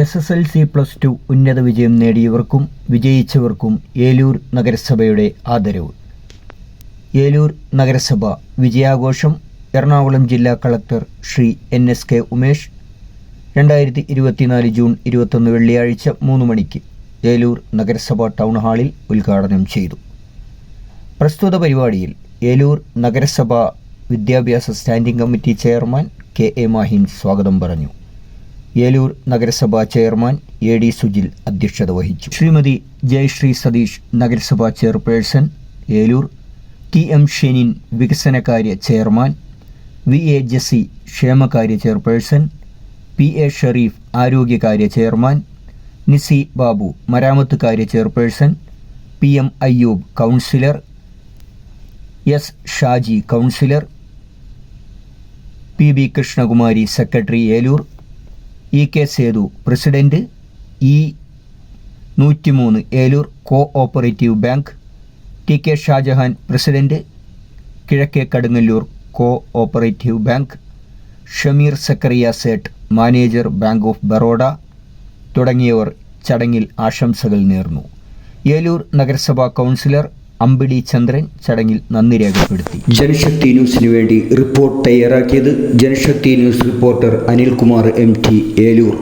S S L C plus two ഉന്നത വിജയം നേടിയവർക്കും വിജയിച്ചവർക്കും ഏലൂർ നഗരസഭയുടെ ആദരവ്. ഏലൂർ നഗരസഭ വിജയാഘോഷം എറണാകുളം ജില്ലാ collector Shri N S K Umesh രണ്ടായിരത്തി ഇരുപത്തിനാല് ജൂൺ ഇരുപത്തൊന്ന് വെള്ളിയാഴ്ച മൂന്ന് മണിക്ക് ഏലൂർ നഗരസഭ ടൗൺ ഹാളിൽ ഉദ്ഘാടനം ചെയ്തു. പ്രസ്തുത പരിപാടിയിൽ ഏലൂർ നഗരസഭ വിദ്യാഭ്യാസ standing committee chairman K A Mahin സ്വാഗതം പറഞ്ഞു. ഏലൂർ നഗരസഭാ ചെയർമാൻ എ ഡി സുജിൽ അധ്യക്ഷത വഹിച്ചു. ശ്രീമതി ജയശ്രീ സതീഷ് നഗരസഭാ chairperson Eloor. T M Shenin വികസനകാര്യ ചെയർമാൻ. വി എ ജസി ക്ഷേമകാര്യ ചെയർപേഴ്സൺ. പി എ ഷെറീഫ് ആരോഗ്യകാര്യ ചെയർമാൻ. നിസി ബാബു മരാമത്ത് കാര്യ chairperson. P M Ayyub councillor. S Shaji councillor. P B Krishnakumari secretary Eloor. E K Sethu president E നൂറ്റിമൂന്ന് Eloor cooperative bank T K Shajahan president കിഴക്കേ Kadungalloor cooperative bank Shameer Sakkariya Sait manager bank of Baroda തുടങ്ങിയവർ ചടങ്ങിൽ ആശംസകൾ നേർന്നു. ഏലൂർ നഗരസഭാ councillor അമ്പിളി ചന്ദ്രൻ ചടങ്ങിൽ നന്ദി രേഖപ്പെടുത്തി. ജനശക്തി ന്യൂസിനു വേണ്ടി റിപ്പോർട്ട് തയ്യാറാക്കിയത് Janashakthi news reporter Anilkumar M T Eloor.